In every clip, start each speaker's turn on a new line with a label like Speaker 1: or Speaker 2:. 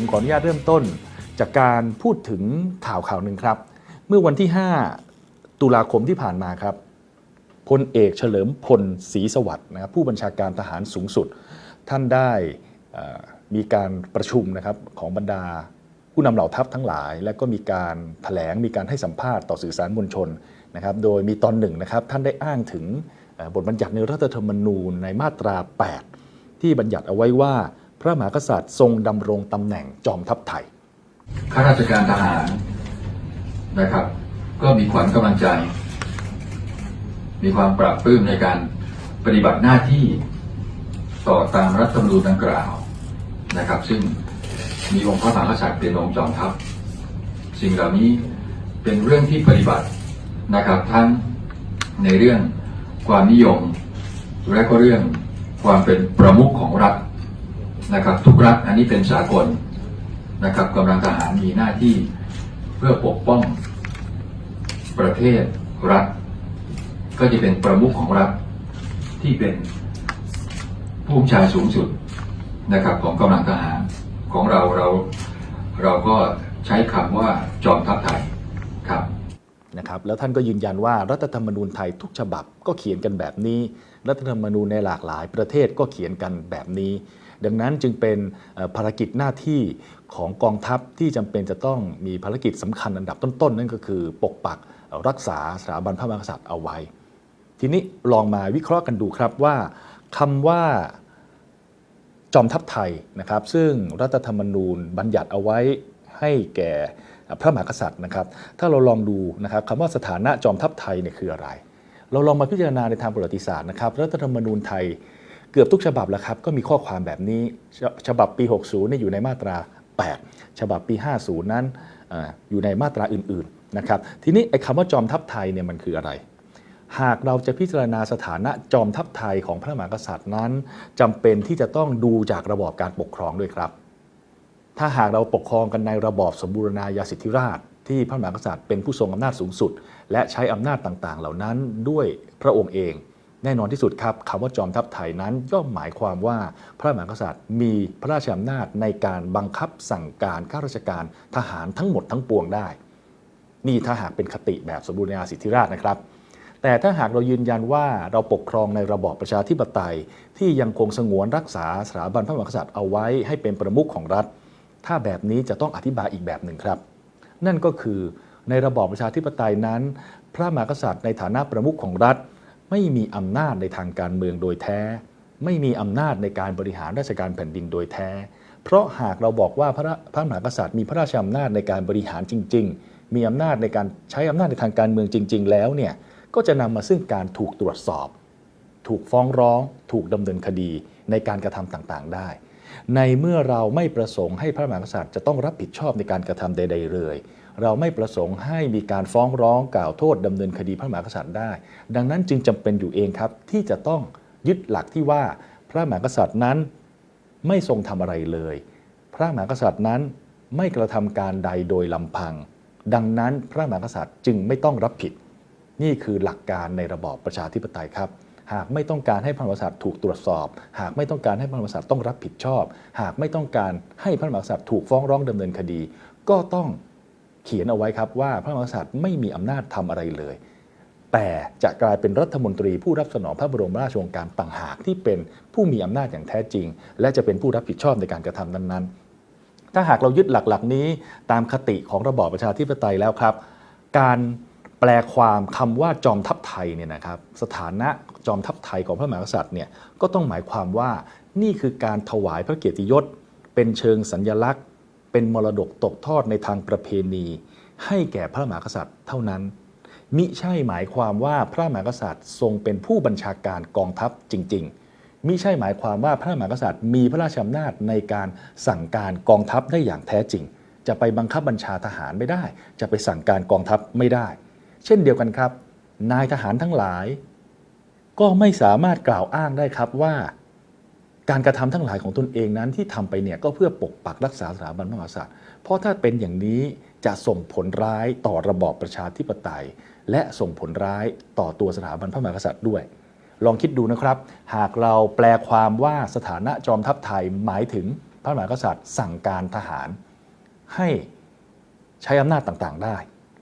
Speaker 1: ผมขออนุญาตเริ่มต้น จากการพูดถึงข่าวข่าวหนึ่งครับ เมื่อวันที่ 5 ตุลาคมที่ผ่านมาครับพลเอกเฉลิมพลศรีสวัสดิ์นะครับผู้บัญชาการทหารสูงสุด ท่านได้มีการประชุมนะครับของบรรดาผู้นำเหล่าทัพทั้งหลาย และก็มีการถแถลงมีการให้สัมภาษณ์ต่อสื่อสารมวลชนนะครับโดยมีตอนหนึ่งนะครับท่านได้อ้างถึงบทบัญญัติในรัฐธรรมนูญในมาตรา 8 ที่บัญญัติเอาไว้ว่า พระมหากษัตริย์ทรงดำรงตำแหน่งจอมทัพไทย
Speaker 2: ข้าราชการทหารนะครับ ก็มีขวัญกำลังใจ มีความปราบปลื้มในการปฏิบัติหน้าที่ต่อตามรัฐธรรมนูญดังกล่าวนะครับ ซึ่งมีองค์พระมหากษัตริย์เป็นองค์จอมทัพ สิ่งเหล่านี้เป็นเรื่องที่ปฏิบัตินะครับทั้งในเรื่องความนิยม และก็เรื่องความเป็นประมุขของรัฐ นะครับทุกรัฐอันนี้เป็นสากลนะครับกำลังทหารมีหน้าที่เพื่อปกป้องประเทศรัฐ ก็จะเป็นประมุขของรัฐที่เป็นผู้บัญชาสูงสุดนะครับของกำลังทหารของเราเราเราก็ใช้คำว่าจอมทัพไทยครับ
Speaker 1: นะครับแล้วท่านก็ยืนยันว่ารัฐธรรมนูญไทยทุกฉบับก็เขียนกันแบบนี้ รัฐธรรมนูญในหลากหลายประเทศก็เขียนกันแบบนี้ ดังนั้นจึงเป็นภารกิจหน้าที่ของกองทัพที่จำเป็นจะต้องมีภารกิจสำคัญอันดับต้นๆ นั่นก็คือปกปักรักษาสถาบันพระมหากษัตริย์เอาไว้ ทีนี้ลองมาวิเคราะห์กันดูครับว่าคำว่าจอมทัพไทยนะครับ ซึ่งรัฐธรรมนูญบัญญัติเอาไว้ให้แก่พระมหากษัตริย์นะครับ ถ้าเราลองดูนะครับคำว่าสถานะจอมทัพไทยเนี่ยคืออะไร เราลองมาพิจารณาในทางประวัติศาสตร์นะครับ รัฐธรรมนูญไทย เกือบทุกฉบับแล้วครับก็มีข้อความแบบนี้ ฉบับปี 60นี่อยู่ในมาตรา 8 ฉบับปี 50 นั้นออยู่ในมาตราอื่นๆนะครับทีนี้ไอ้คำว่าจอมทัพไทยเนี่ยมันคืออะไร หากเราจะพิจารณาสถานะจอมทัพไทยของพระมหากษัตริย์นั้นจำเป็นที่จะต้องดูจากระบอบการปกครองด้วยครับ ถ้าหากเราปกครองกันในระบอบสมบูรณาญาสิทธิราชที่พระมหากษัตริย์เป็นผู้ทรงอำนาจสูงสุด และใช้อำนาจต่างๆ เหล่านั้นด้วยพระองค์เอง แน่นอนที่สุดครับคำว่าจอมทัพไทยนั้นย่อมหมายความว่าพระมหากษัตริย์มีพระราชอำนาจในการบังคับสั่งการข้าราชการทหารทั้งหมดทั้งปวงได้ นี่ถ้าหากเป็นคติแบบสมบูรณาญาสิทธิราชนะครับ แต่ถ้าหากเรายืนยันว่าเราปกครองในระบอบประชาธิปไตย ที่ยังคงสงวนรักษาสถาบันพระมหากษัตริย์เอาไว้ให้เป็นประมุขของรัฐ ถ้าแบบนี้จะต้องอธิบายอีกแบบหนึ่งครับ นั่นก็คือในระบอบประชาธิปไตยนั้น พระมหากษัตริย์ในฐานะประมุขของรัฐ ไม่มีอำนาจในทางการเมืองโดยแท้ ไม่มีอำนาจในการบริหารราชการแผ่นดินโดยแท้ เพราะหากเราบอกว่าพระพระมหากษัตริย์มีพระราชอำนาจในการบริหารจริง ๆ มีอำนาจในการใช้อำนาจในทางการเมืองจริง ๆ แล้วเนี่ยก็จะนำมาซึ่งการถูกตรวจสอบ ถูกฟ้องร้อง ถูกดำเนินคดีในการกระทำต่างๆ ได้ ในเมื่อเราไม่ประสงค์ให้พระมหากษัตริย์จะต้องรับผิดชอบในการกระทำใด ๆ เลย เราไม่ประสงค์ให้มีการฟ้องร้องกล่าวโทษดำเนินคดีพระมหากษัตริย์ได้ ดังนั้นจึงจำเป็นอยู่เองครับ ที่จะต้องยึดหลักที่ว่าพระมหากษัตริย์นั้นไม่ทรงทำอะไรเลย พระมหากษัตริย์นั้นไม่กระทำการใดโดยลำพัง ดังนั้นพระมหากษัตริย์จึงไม่ต้องรับผิด นี่คือหลักการในระบอบประชาธิปไตยครับ หากไม่ต้องการให้พระมหากษัตริย์ถูกตรวจสอบ หากไม่ต้องการให้พระมหากษัตริย์ต้องรับผิดชอบ หากไม่ต้องการให้พระมหากษัตริย์ถูกฟ้องร้องดำเนินคดี ก็ต้อง เขียนเอาไว้ครับว่าพระมหากษัตริย์ไม่มีอำนาจทำอะไรเลย แต่จะกลายเป็นรัฐมนตรีผู้รับสนองพระบรมราชโองการต่างหากที่เป็นผู้มีอำนาจอย่างแท้จริง และจะเป็นผู้รับผิดชอบในการกระทำนั้นๆ ถ้าหากเรายึดหลักๆนี้ตามคติของระบอบประชาธิปไตยแล้วครับ การแปลความคำว่าจอมทัพไทยเนี่ยนะครับสถานะจอมทัพไทยของพระมหากษัตริย์เนี่ยก็ต้องหมายความว่านี่คือการถวายพระเกียรติยศเป็นเชิงสัญญลักษณ์ เป็นมรดกตกทอดในทางประเพณี ให้แก่พระมหากษัตริย์เท่านั้น มิใช่หมายความว่าพระมหากษัตริย์ทรงเป็นผู้บัญชาการกองทัพจริง ๆ มิใช่หมายความว่าพระมหากษัตริย์มีพระราชอำนาจในการสั่งการกองทัพได้อย่างแท้จริง จะไปบังคับบัญชาทหารไม่ได้ จะไปสั่งการกองทัพไม่ได้ เช่นเดียวกันครับ นายทหารทั้งหลาย ก็ไม่สามารถกล่าวอ้างได้ครับว่า การกระทำทั้งหลายของตนเองนั้นที่ทำไปเนี่ยก็เพื่อปกปักรักษาสถาบันพระมหากษัตริย์ เพราะถ้าเป็นอย่างนี้จะส่งผลร้ายต่อระบอบประชาธิปไตย และส่งผลร้ายต่อตัวสถาบันพระมหากษัตริย์ด้วย ลองคิดดูนะครับ หากเราแปลความว่าสถานะจอมทัพไทยหมายถึงพระมหากษัตริย์ สั่งการทหารให้ใช้อำนาจต่างๆ ได้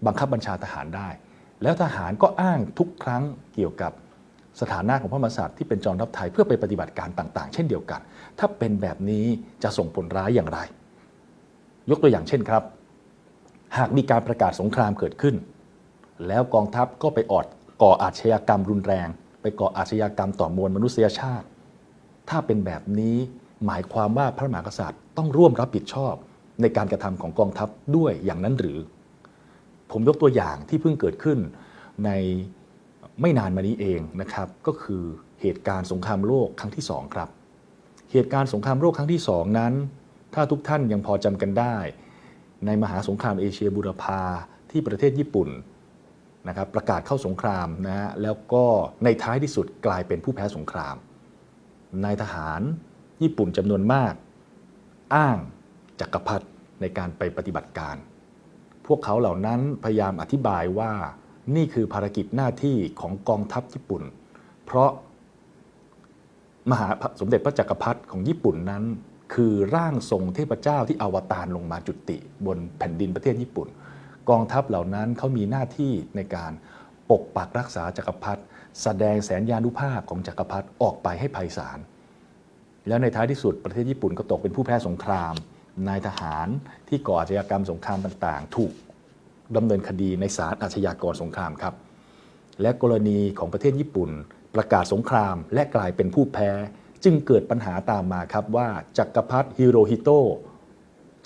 Speaker 1: บังคับบัญชาทหารได้ แล้วทหารก็อ้างทุกครั้งเกี่ยวกับ สถานะของพระมหากษัตริย์ที่เป็นจอมทัพไทยเพื่อไปปฏิบัติการต่างๆ เช่นเดียวกัน ถ้าเป็นแบบนี้จะส่งผลร้ายอย่างไร ยกตัวอย่างเช่นครับ หากมีการประกาศสงครามเกิดขึ้น แล้วกองทัพก็ไปออดก่ออาชญากรรมรุนแรง ไปก่ออาชญากรรมต่อมวลมนุษยชาติ ถ้าเป็นแบบนี้หมายความว่าพระมหากษัตริย์ต้องร่วมรับผิดชอบในการกระทำของกองทัพด้วยอย่างนั้นหรือ ผมยกตัวอย่างที่เพิ่งเกิดขึ้นใน ไม่นานมานี้เองนะครับก็คือเหตุการณ์สงครามโลกครั้งที่สองครับ เหตุการณ์สงครามโลกครั้งที่สองนั้น ถ้าทุกท่านยังพอจำกันได้ ในมหาสงครามเอเชียบูรพาที่ประเทศญี่ปุ่นนะครับประกาศเข้าสงครามนะฮะแล้วก็ในท้ายที่สุดกลายเป็นผู้แพ้สงครามนายทหารญี่ปุ่นจำนวนมาก อ้างจักรพรรดิในการไปปฏิบัติการ พวกเขาเหล่านั้นพยายามอธิบายว่า นี่คือภารกิจหน้าที่ของกองทัพญี่ปุ่น เพราะมหาสมเด็จพระจักรพรรดิของญี่ปุ่นนั้น คือร่างทรงเทพเจ้าที่อวตารลงมาจุติ บนแผ่นดินประเทศญี่ปุ่น กองทัพเหล่านั้นเขามีหน้าที่ในการปกปักรักษาจักรพรรดิแสดงแสนยานุภาพของจักรพรรดิออกไปให้ไพศาลแล้วในท้ายที่สุดประเทศญี่ปุ่นก็ตกเป็นผู้แพ้สงครามนายทหารที่ก่ออาชญากรรมสงครามต่าง ๆ ถูก ดำเนินคดีในศาลอาชญากรสงครามครับ และกรณีของประเทศญี่ปุ่น ประกาศสงคราม และกลายเป็นผู้แพ้ จึงเกิดปัญหาตามมาครับว่าจักรพรรดิฮิโรฮิโตะ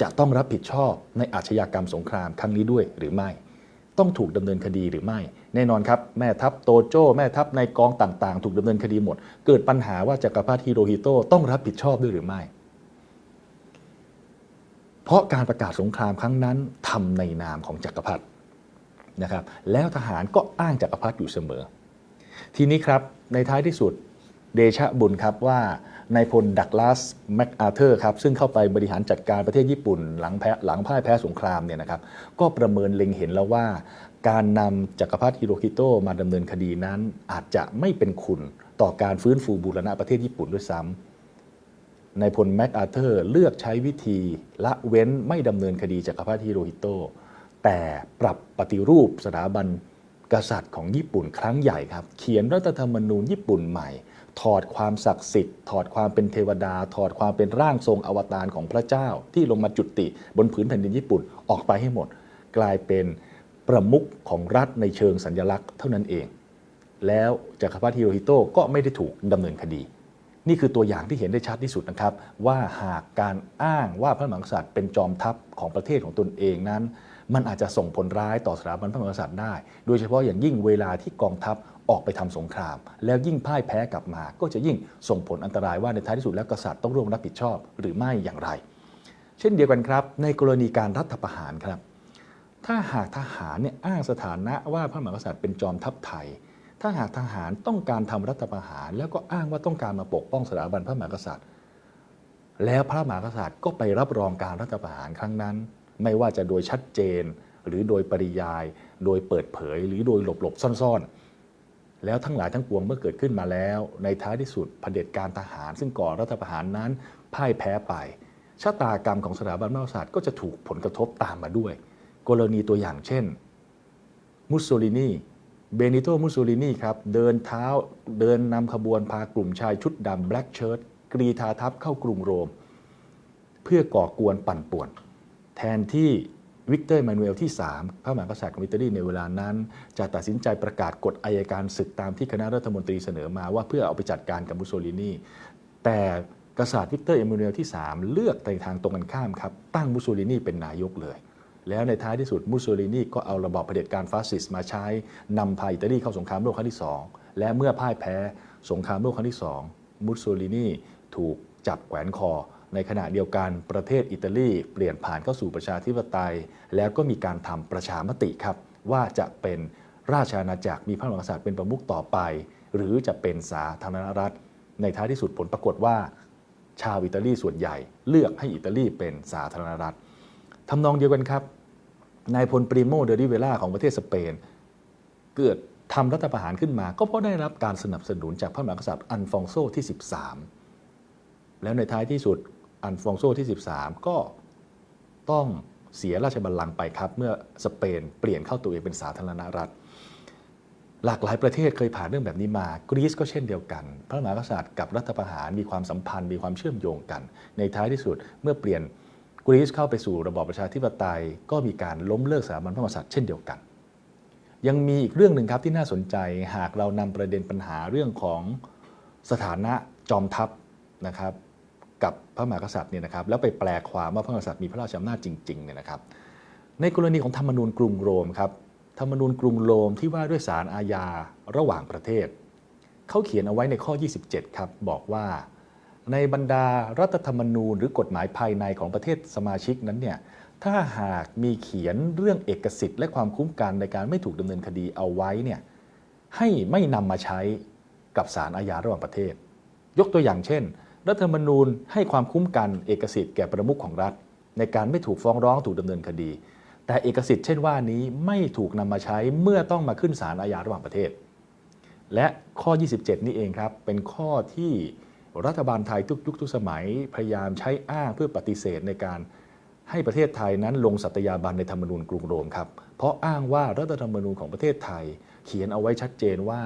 Speaker 1: จะต้องรับผิดชอบในอาชญากรรมสงครามครั้งนี้ด้วยหรือไม่ ต้องถูกดำเนินคดีหรือไม่ แน่นอนครับแม่ทัพโตโจ้แม่ทัพในกองต่างๆ ถูกดำเนินคดีหมด เกิดปัญหาว่าจักรพรรดิฮิโรฮิโตะต้องรับผิดชอบด้วยหรือไม่ เพราะการประกาศสงครามครั้งนั้นทำในนามของจักรพรรดินะครับแล้วทหารก็อ้างจักรพรรดิอยู่เสมอ ทีนี้ครับในท้ายที่สุดเดชะบุญครับว่านายพลดักลาสแมคอาเธอร์ครับซึ่งเข้าไปบริหารจัดการประเทศญี่ปุ่น หลังแพ้หลังพ่ายแพ้สงครามเนี่ยนะครับก็ประเมินเล็งเห็นแล้วว่า การนำจักรพรรดิฮิโรฮิโตะมาดำเนินคดีนั้นอาจจะไม่เป็นคุณต่อการฟื้นฟูบูรณะประเทศญี่ปุ่นด้วยซ้ำ นายพลแมคอาเธอร์เลือกใช้วิธีละเว้นไม่ดำเนินคดีจักรพรรดิฮิโรฮิโตะแต่ปรับปฏิรูปสถาบันกษัตริย์ของญี่ปุ่นครั้งใหญ่ครับ เขียนรัฐธรรมนูญญี่ปุ่นใหม่ ถอดความศักดิ์สิทธิ์ ถอดความเป็นเทวดา ถอดความเป็นร่างทรงอวตารของพระเจ้า ที่ลงมาจุติบนผืนแผ่นดินญี่ปุ่นออกไปให้หมด กลายเป็นประมุขของรัฐในเชิงสัญลักษณ์เท่านั้นเอง แล้วจักรพรรดิฮิโรฮิโตะก็ไม่ได้ถูกดำเนินคดี นี่คือตัวอย่างที่เห็นได้ชัดที่สุดนะครับ ว่าหากการอ้างว่าพระมหากษัตริย์เป็นจอมทัพของประเทศของตนเองนั้น มันอาจจะส่งผลร้ายต่อสถาบันพระมหากษัตริย์ได้ โดยเฉพาะอย่างยิ่งเวลาที่กองทัพออกไปทำสงคราม แล้วยิ่งพ่ายแพ้กลับมา ก็จะยิ่งส่งผลอันตรายว่าในท้ายที่สุดแล้วกษัตริย์ต้องร่วมรับผิดชอบหรือไม่อย่างไร เช่นเดียวกันครับ ในกรณีการรัฐประหารครับ ถ้าหากทหารเนี่ยอ้างสถานะว่าพระมหากษัตริย์เป็นจอมทัพไทย ถ้าหากทหารต้องการทำรัฐประหาร แล้วก็อ้างว่าต้องการมาปกป้องสถาบันพระมหากษัตริย์ แล้วพระมหากษัตริย์ก็ไปรับรองการรัฐประหารครั้งนั้น ไม่ว่าจะโดยชัดเจน หรือโดยปริยาย โดยเปิดเผย หรือโดยหลบๆซ่อนๆ แล้วทั้งหลายทั้งปวงเมื่อเกิดขึ้นมาแล้ว ในท้ายที่สุดเผด็จการทหาร ซึ่งก่อรัฐประหารนั้นพ่ายแพ้ไปชะตากรรมของสถาบันพระมหากษัตริย์ก็จะถูกผลกระทบตามมาด้วย กรณีตัวอย่างเช่น มุสโซลินี เบนิโต มุสโซลินีครับ เดินเท้าเดินนำขบวนพากลุ่มชายชุดดำแบล็กเชิร์ตกรีธาทัพเข้ากรุงโรม เพื่อก่อกวนปั่นป่วน แทนที่วิกเตอร์มานูเอลที่ 3 พระมหากษัตริย์ของอิตาลีในเวลานั้น จะตัดสินใจประกาศกฎอายการศึกตามที่คณะรัฐมนตรีเสนอมาว่าเพื่อเอาไปจัดการกับมุสโซลินีแต่กษัตริย์วิกเตอร์เอมานูเอลที่ 3 เลือกในทางตรงกันข้ามครับตั้งมุสโซลินีเป็นนายกเลย แล้วในท้ายที่สุดมุสโซลินีก็เอาระบอบเผด็จการฟาสซิสต์มาใช้นำพาอิตาลีเข้าสงครามโลกครั้งที่ 2 และเมื่อพ่ายแพ้สงครามโลกครั้งที่ 2 มุสโซลินีถูกจับแขวนคอ ในขณะเดียวกันประเทศอิตาลีเปลี่ยนผ่านเข้าสู่ประชาธิปไตย แล้วก็มีการทำประชามติครับ ว่าจะเป็นราชอาณาจักรมีพระมหากษัตริย์เป็นประมุขต่อไป หรือจะเป็นสาธารณรัฐ ในท้ายที่สุดผลปรากฏว่า ชาวอิตาลีส่วนใหญ่ เลือกให้อิตาลีเป็นสาธารณรัฐ ทำนองเดียวกันครับนายพลปริโมเดริเวล่าของประเทศสเปน เกิดทำรัฐประหารขึ้นมา ก็เพราะได้รับการสนับสนุนจากพระมหากษัตริย์อันฟองโซที่ 13 แล้วในท้ายที่สุดอันฟองโซที่ 13 ก็ต้องเสียราชบัลลังก์ไปครับ เมื่อสเปนเปลี่ยนเข้าตัวเองเป็นสาธารณรัฐ หลากหลายประเทศเคยผ่านเรื่องแบบนี้มากรีซก็เช่นเดียวกัน พระมหากษัตริย์กับรัฐประหารมีความสัมพันธ์มีความเชื่อมโยงกัน ในท้ายที่สุดเมื่อเปลี่ยน กรีซเข้าไปสู่ระบอบประชาธิปไตย ก็มีการล้มเลิกสถาบันพระมหากษัตริย์เช่นเดียวกัน ยังมีอีกเรื่องหนึ่งครับที่น่าสนใจหากเรานำประเด็นปัญหาเรื่องของสถานะจอมทัพนะครับกับพระมหากษัตริย์เนี่ยนะครับแล้วไปแปลความว่าพระมหากษัตริย์มีพระราชอำนาจจริงๆเนี่ยนะครับในกรณีของธรรมนูญกรุงโรมครับธรรมนูญกรุงโรมที่ว่าด้วยศาลอาญาระหว่างประเทศ เขาเขียนเอาไว้ในข้อ 27 ครับ บอกว่า ในบรรดารัฐธรรมนูญหรือกฎหมายภายในของประเทศสมาชิกนั้นเนี่ยถ้าหากมีเขียนเรื่องเอกสิทธิ์และความคุ้มกันในการไม่ถูกดำเนินคดีเอาไว้เนี่ยให้ไม่นำมาใช้กับศาลอาญาระหว่างประเทศ ยกตัวอย่างเช่น รัฐธรรมนูญให้ความคุ้มกันเอกสิทธิ์แก่ประมุขของรัฐ ในการไม่ถูกฟ้องร้องถูกดำเนินคดี แต่เอกสิทธิ์เช่นว่านี้ไม่ถูกนำมาใช้เมื่อต้องมาขึ้นศาลอาญาระหว่างประเทศ และข้อ 27 นี่เองครับเป็นข้อที่ รัฐบาลไทยทุกยุคทุกสมัยพยายามใช้อ้างเพื่อปฏิเสธในการให้ประเทศไทยนั้นลงสัตยาบันในธรรมนูญกรุงโรมครับ เพราะอ้างว่ารัฐธรรมนูญของประเทศไทย เขียนเอาไว้ชัดเจนว่า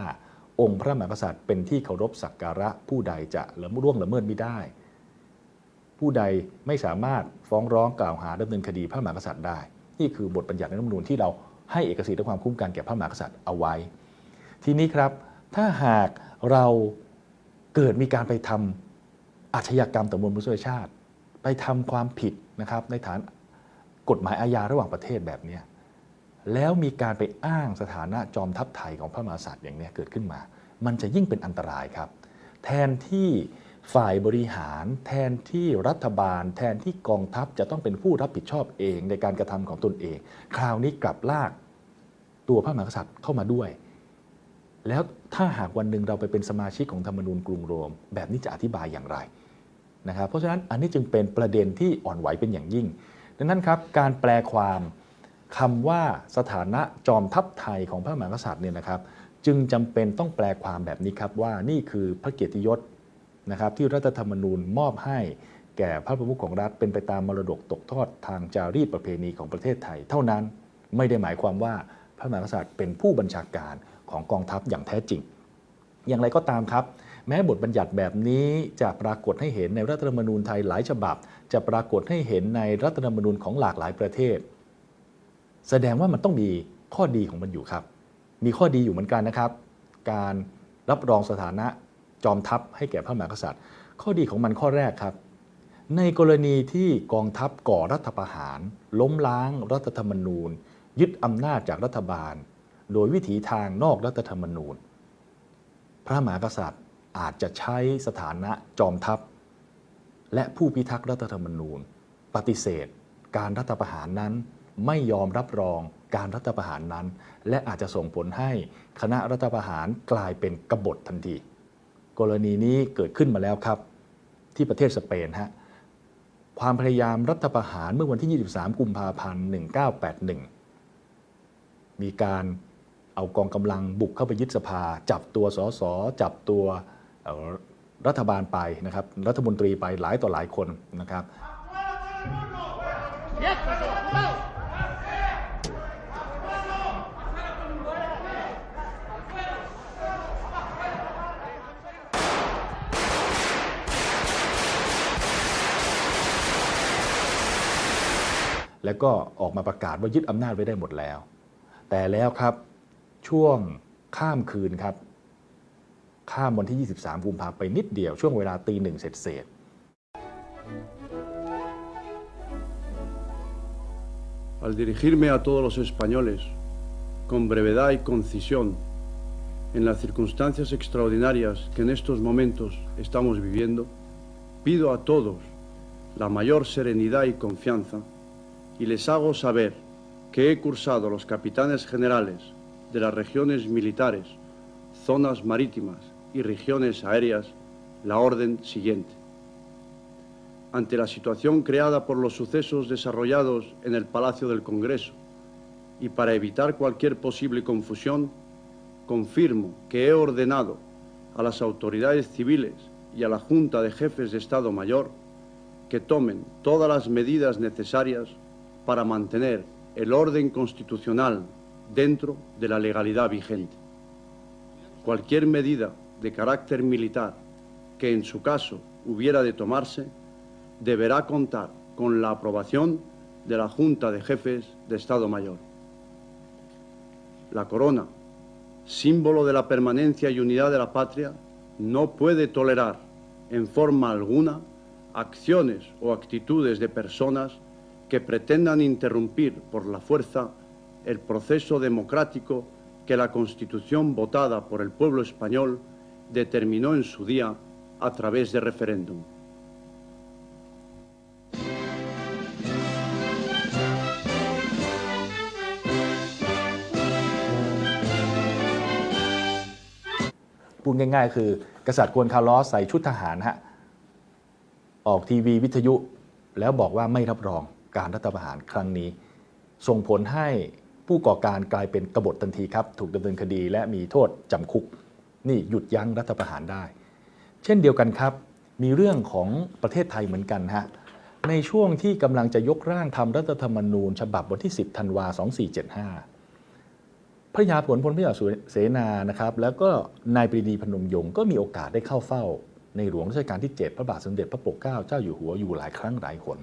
Speaker 1: องค์พระมหากษัตริย์เป็นที่เคารพสักการะผู้ใดจะละมร่วงละเมิดไม่ได้ ผู้ใดไม่สามารถฟ้องร้องกล่าวหาดำเนินคดีพระมหากษัตริย์ได้ นี่คือบทบัญญัติในรัฐธรรมนูญที่เราให้เอกสิทธิ์และความคุ้มกันแก่พระมหากษัตริย์เอาไว้ ทีนี้ครับ ถ้าหากเรา เกิดมีการไปทำอาชญากรรมต่อมวลมนุษยชาติ ไปทำความผิดนะครับในฐานกฎหมายอาญาระหว่างประเทศแบบนี้แล้วมีการไปอ้างสถานะจอมทัพไทยของพระมหากษัตริย์อย่างนี้เกิดขึ้นมา มันจะยิ่งเป็นอันตรายครับ แทนที่ฝ่ายบริหาร แทนที่รัฐบาล แทนที่กองทัพจะต้องเป็นผู้รับผิดชอบเองในการกระทำของตนเอง คราวนี้กลับลากตัวพระมหากษัตริย์เข้ามาด้วย แล้วถ้าหากวันหนึ่งเราไปเป็นสมาชิกของธรรมนูญกรุงโรม แบบนี้จะอธิบายอย่างไรนะครับ เพราะฉะนั้นอันนี้จึงเป็นประเด็นที่อ่อนไหวเป็นอย่างยิ่ง ดังนั้นครับการแปลความคำว่าสถานะจอมทัพไทยของพระมหากษัตริย์เนี่ยนะครับ จึงจำเป็นต้องแปลความแบบนี้ครับว่านี่คือพระเกียรติยศนะครับที่รัฐธรรมนูญมอบให้แก่พระประมุขของรัฐเป็นไปตามมรดกตกทอดทางจารีตประเพณีของประเทศไทย เท่านั้นไม่ได้หมายความว่าพระมหากษัตริย์เป็นผู้บัญชาการ ของกองทัพอย่างแท้จริง อย่างไรก็ตามครับ แม้บทบัญญัติแบบนี้จะปรากฏให้เห็นในรัฐธรรมนูญไทยหลายฉบับ จะปรากฏให้เห็นในรัฐธรรมนูญของหลากหลายประเทศ แสดงว่ามันต้องมีข้อดีของมันอยู่ครับ มีข้อดีอยู่เหมือนกันนะครับ การรับรองสถานะจอมทัพให้แก่พระมหากษัตริย์ ข้อดีของมันข้อแรกครับ ในกรณีที่กองทัพก่อรัฐประหาร ล้มล้างรัฐธรรมนูญ ยึดอำนาจจากรัฐบาล โดยวิถีทางนอกรัฐธรรมนูญ พระมหากษัตริย์อาจจะใช้สถานะจอมทัพ และผู้พิทักษ์รัฐธรรมนูญ ปฏิเสธ การรัฐประหารนั้นไม่ยอมรับรองการรัฐประหารนั้น และอาจจะส่งผลให้คณะรัฐประหารกลายเป็นกบฏทันที กรณีนี้เกิดขึ้นมาแล้วครับ ที่ประเทศสเปนฮะความพยายามรัฐประหารเมื่อวันที่ 23 กุมภาพันธ์ 1981 มีการ เอากองกำลังบุกเข้าไปยึดสภา จับตัวสสจับตัวเอ่อรัฐบาลไปนะครับรัฐมนตรีไปหลายต่อหลายคนนะครับแล้วก็ออกมาประกาศว่ายึดอำนาจไว้ได้หมดแล้ว แต่แล้วครับ ช่วงข้ามคืนครับ ข้ามวันที่ 23 กุมภาพันธ์ไปนิดเดียว ช่วงเวลาตีหนึ่งเสร็จเสร็จ
Speaker 3: Al dirigirme a todos los españoles, con brevedad y concisión, en las circunstancias extraordinarias que en estos momentos estamos viviendo, pido a todos la mayor serenidad y confianza y les hago saber que he cursado a los capitanes generales de las regiones militares, zonas marítimas y regiones aéreas la orden siguiente. Ante la situación creada por los sucesos desarrollados en el Palacio del Congreso y para evitar cualquier posible confusión, confirmo que he ordenado a las autoridades civiles y a la Junta de Jefes de Estado Mayor que tomen todas las medidas necesarias para mantener el orden constitucional dentro de la legalidad vigente. Cualquier medida de carácter militar que en su caso hubiera de tomarse deberá contar con la aprobación de la Junta de Jefes de Estado Mayor. La corona, símbolo de la permanencia y unidad de la patria, no puede tolerar en forma alguna acciones o actitudes de personas que pretendan interrumpir por la fuerza el proceso democrático que la Constitución votada por el pueblo español determinó en su día a través de referéndum.
Speaker 1: พูดง่ายๆ คือกษัตริย์กวนคาร์ลอสใส่ชุดทหารฮะออกทีวีวิทยุแล้วบอกว่าไม่รับรองการรัฐประหารครั้งนี้ ส่งผลให้ ผู้ก่อการกลายเป็นกบฏทันทีครับถูกดำเนินคดีและมีโทษจำคุก นี่หยุดยั้งรัฐประหารได้ เช่นเดียวกันครับ มีเรื่องของประเทศไทยเหมือนกันฮะในช่วงที่กำลังจะยกร่างทำรัฐธรรมนูญ ฉบับวันที่ 10ธันวา2475 พระยาผลพลพระยาเสนานะครับ แล้วก็นายปรีดีพนมยงค์ก็มีโอกาสได้เข้าเฝ้า ในหลวงรัชกาลที่ 7 พระบาทสมเด็จพระปกเกล้าเจ้าอยู่หัวอยู่หลายครั้งหลายหน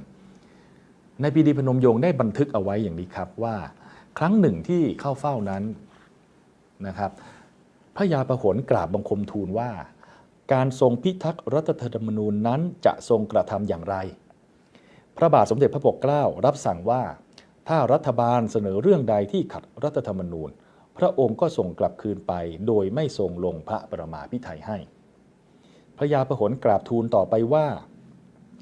Speaker 1: นายปรีดีพนมยงค์ได้บันทึกเอาไว้อย่างนี้ครับว่า ครั้งหนึ่งที่เข้าเฝ้านั้นนะครับพระยาประหลกราบบังคมทูลว่า การทรงพิทักษ์รัฐธรรมนูญนั้นจะทรงกระทำอย่างไร พระบาทสมเด็จพระปกเกล้ารับสั่งว่า ถ้ารัฐบาลเสนอเรื่องใดที่ขัดรัฐธรรมนูญ พระองค์ก็ส่งกลับคืนไป โดยไม่ทรงลงพระประมาพิไทยให้ พระยาประหลกราบทูลต่อไปว่า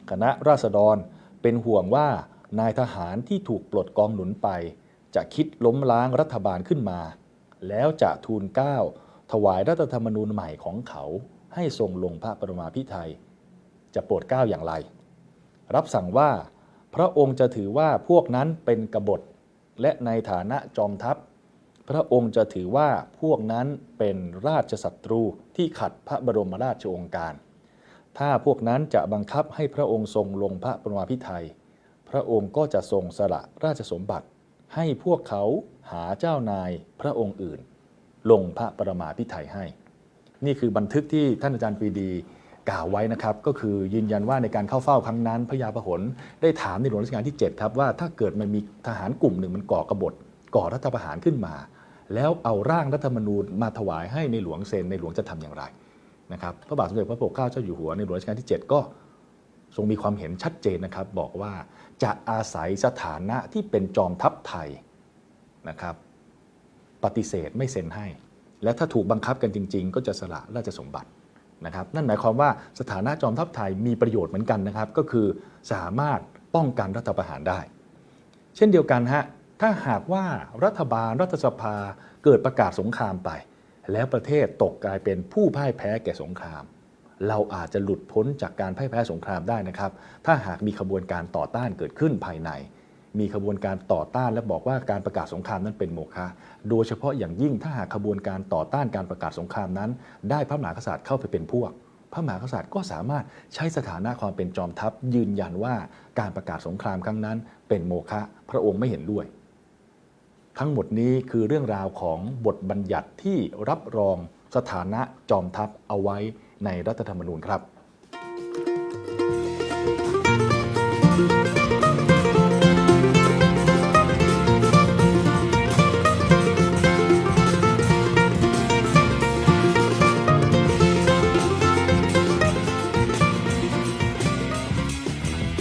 Speaker 1: คณะราษฎรเป็นห่วงว่านายทหารที่ถูกปลดกองหนุนไป จะคิดล้มล้างรัฐบาลขึ้นมา แล้วจะทูลเกล้าถวายรัฐธรรมนูญใหม่ของเขาให้ทรงลงพระประมาพิไทยจะโปรดเกล้าอย่างไร รับสั่งว่าพระองค์จะถือว่าพวกนั้นเป็นกบฏ และในฐานะจอมทัพ พระองค์จะถือว่าพวกนั้นเป็นราชศัตรูที่ขัดพระบรมราชโองการ ถ้าพวกนั้นจะบังคับให้พระองค์ทรงลงพระประมาพิไทยพระองค์ก็จะทรงสละราชสมบัติ ให้พวกเขาหาเจ้านายพระองค์อื่น ลงพระประมาพิไทยให้ นี่คือบันทึกที่ท่านอาจารย์ปรีดีกล่าวไว้นะครับ ก็คือยืนยันว่าในการเข้าเฝ้าครั้งนั้นพระยาประหลได้ถามในหลวงรัชกาลที่ 7 ครับว่าถ้าเกิดมันมีทหารกลุ่มหนึ่งมันก่อกบฏก่อรัฐประหารขึ้นมา แล้วเอาร่างรัฐธรรมนูญมาถวายให้ในหลวงเซนในหลวงจะทำอย่างไรนะครับพระบาทสมเด็จพระปกเกล้าเจ้าอยู่หัวในหลวงรัชกาลที่ 7 ก็ทรงมีความเห็นชัดเจนนะครับ บอกว่า จะอาศัยสถานะที่เป็นจอมทัพไทยนะครับ ปฏิเสธไม่เซ็นให้ และถ้าถูกบังคับกันจริง ๆ ก็จะสละราชสมบัตินะครับ นั่นหมายความว่าสถานะจอมทัพไทยมีประโยชน์เหมือนกันนะครับ ก็คือสามารถป้องกันรัฐประหารได้ เช่นเดียวกันฮะถ้าหากว่ารัฐบาลรัฐสภาเกิดประกาศสงครามไป แล้วประเทศตกกลายเป็นผู้พ่ายแพ้แก่สงคราม เราอาจจะหลุดพ้นจากการพ่ายแพ้สงครามได้นะครับ ถ้าหากมีขบวนการต่อต้านเกิดขึ้นภายใน มีขบวนการต่อต้านและบอกว่าการประกาศสงครามนั้นเป็นโมฆะโดยเฉพาะอย่างยิ่งถ้าหากขบวนการต่อต้านการประกาศสงครามนั้น ได้พระมหากษัตริย์เข้าไปเป็นพวก พระมหากษัตริย์ก็สามารถใช้สถานะความเป็นจอมทัพ ยืนยันว่าการประกาศสงครามครั้งนั้น เป็นโมฆะพระองค์ไม่เห็นด้วยทั้งหมดนี้คือเรื่องราวของบทบัญญัติที่รับรองสถานะจอมทัพเอาไว้ ในรัฐธรรมนูญครับ